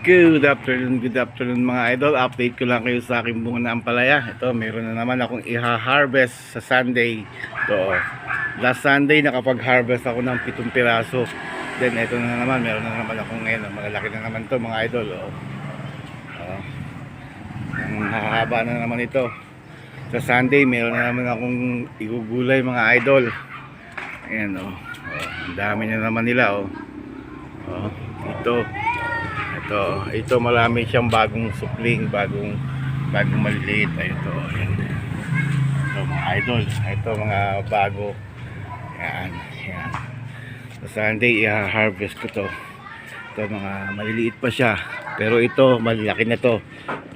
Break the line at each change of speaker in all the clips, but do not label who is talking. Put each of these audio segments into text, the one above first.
Good afternoon, good afternoon mga idol. Update ko lang kayo sa aking bunga na ampalaya. Ito, meron na naman akong iha-harvest sa Sunday. Ito, last Sunday nakapag-harvest ako ng pitong piraso. Then ito na naman, meron na naman akong ngayon. Malalaki na naman to mga idol. Oh. Oh. Ang hahaba na naman ito. Sa Sunday, meron na naman akong igugulay mga idol. Ayan oh. oh. Ang dami na naman nila oh. Oh, ito. Ito, ito marami siyang bagong supling, bagong bagong maliliit. Ito, ayan. Ito mga idol, ito mga bago. Yan, yan. Sa Sunday, i-harvest ko to. Ito mga maliliit pa siya. Pero ito, malaki na to.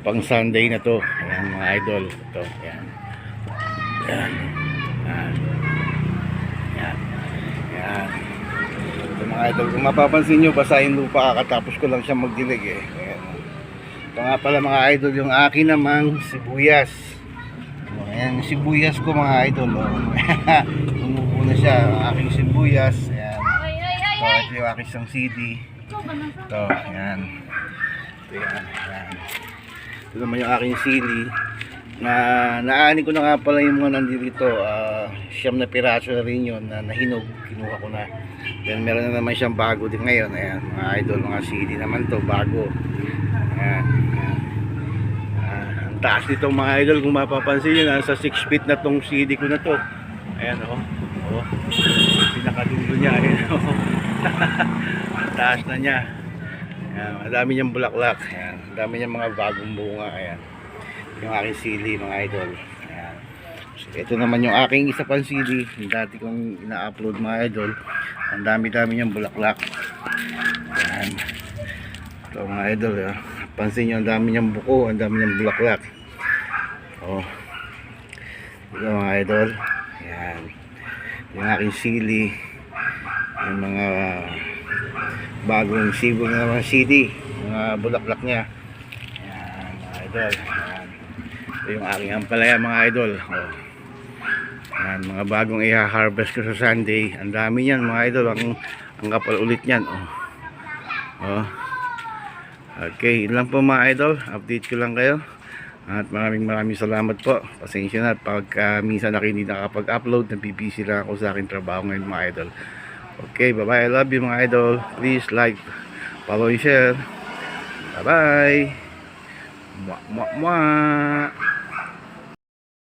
Pang Sunday na to. Ayan mga idol. Ito, yan. Yan. Yan. Yan. Yan. Ito mga idol, kung mapapansin nyo, basahin lupa kakatapos ko lang siya magdilig eh. Ayan. Ito nga pala mga idol, yung akin namang sibuyas. Ayan, sibuyas ko mga idol. Oh. Tumubo na siya, ang aking sibuyas. Ayan. Ito, ito yung aking isang CD. Ito, ayan. Ito yan, ayan. Ito naman yung aking sili na naani ko na nga pala yung mga nandito ah siyam na piraso na rin yun na nahinog. Kinuha ko na. Then meron na naman siyang bago din ngayon. Ayan mga idol mga CD naman to bago. Ayan, ayan. Ah, ang taas nito mga idol kung mapapansin nyo nasa 6 feet na tong CD ko na to. Ayan o oh. oh. pinakadulo niya ayan o ang taas na niya. Ayan, ang dami niyang bulaklak. Ayan, ang dami niyang mga bagong bunga. Ayan. Yung aking sili mga idol. Ito naman yung aking isa pang sili yung dati kong ina-upload mga idol. Ang dami dami niyang bulaklak. Ayan. Ito mga idol ah. pansin nyo ang dami niyang buko ang dami niyang bulaklak. Oh. Ito mga idol. Ayan. Yung aking sili yung mga bagong sibol na mga CD mga bulaklak niya. Ayan mga idol. Ayan. Ito yung aking ampalaya mga idol. Oh. Ayan, mga bagong i-harvest ko sa Sunday. Ang dami niyan mga idol. Ang, ang kapal ulit niyan oh. Oh. okay lang po mga idol. Update ko lang kayo. At maraming maraming salamat po. Pasensya na at pagka minsan ako hindi nakapag-upload nabibisi lang ako sa aking trabaho ngayon mga idol. Okay bye bye I love you mga idol. Please like follow and share. Bye bye Mwah, mwah, mwah.